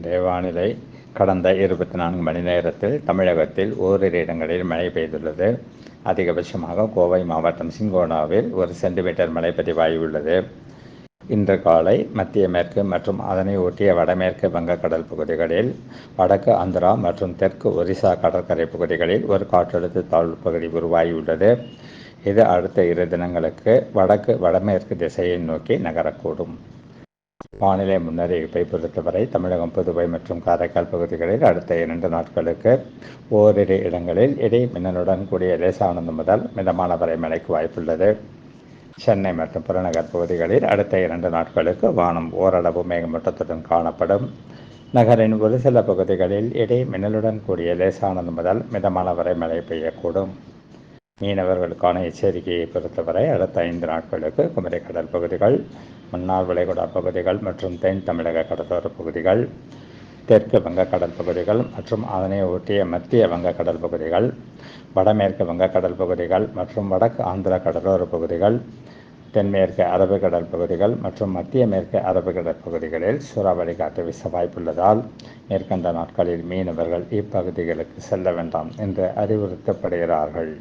இன்றைய வானிலை கடந்த இருபத்தி நான்கு மணி நேரத்தில் தமிழகத்தில் ஓரிரு இடங்களில் மழை பெய்துள்ளது. அதிகபட்சமாக கோவை மாவட்டம் சிங்கோனாவில் ஒரு சென்டிமீட்டர் மழை பதிவாகியுள்ளது. இன்று காலை மத்திய மேற்கு மற்றும் அதனை ஒட்டிய வடமேற்கு வங்கக்கடல் பகுதிகளில் வடக்கு ஆந்திரா மற்றும் தெற்கு ஒரிசா கடற்கரை பகுதிகளில் ஒரு காற்றழுத்த தாழ்வு பகுதி உருவாகியுள்ளது. இது அடுத்த இரு தினங்களுக்கு வடக்கு வடமேற்கு திசையை நோக்கி நகரக்கூடும். வானிலை முன்னறிவிப்பை பொறுத்தவரை தமிழகம் புதுவை மற்றும் காரைக்கால் பகுதிகளில் அடுத்த இரண்டு நாட்களுக்கு ஓரிரு இடங்களில் இடி மின்னலுடன் கூடிய லேசானது முதல் மிதமான வரை மழைக்கு வாய்ப்புள்ளது. சென்னை மற்றும் புறநகர் பகுதிகளில் அடுத்த இரண்டு நாட்களுக்கு வானம் ஓரளவு மேகமூட்டத்துடன் காணப்படும். நகரின் ஒரு சில பகுதிகளில் இடி மின்னலுடன் கூடிய லேசானது முதல் மிதமான வரை மழை பெய்யக்கூடும். மீனவர்களுக்கான எச்சரிக்கையை பொறுத்தவரை அடுத்த ஐந்து நாட்களுக்கு குமரி கடல் பகுதிகள் முன்னாள் வளைகுடா பகுதிகள் மற்றும் தென் தமிழக கடலோர பகுதிகள் தெற்கு வங்கக்கடல் பகுதிகள் மற்றும் அதனை ஒட்டிய மத்திய வங்கக்கடல் பகுதிகள் வடமேற்கு வங்கக்கடல் பகுதிகள் மற்றும் வடக்கு ஆந்திர கடலோர பகுதிகள் தென்மேற்கு அரபிக்கடல் பகுதிகள் மற்றும் மத்திய மேற்கு அரபிக்கடல் பகுதிகளில் சூறாவளி காற்று வீச வாய்ப்புள்ளதால் மேற்கண்ட நாட்களில் மீனவர்கள் இப்பகுதிகளுக்கு செல்ல வேண்டாம் என்று அறிவுறுத்தப்படுகிறார்கள்.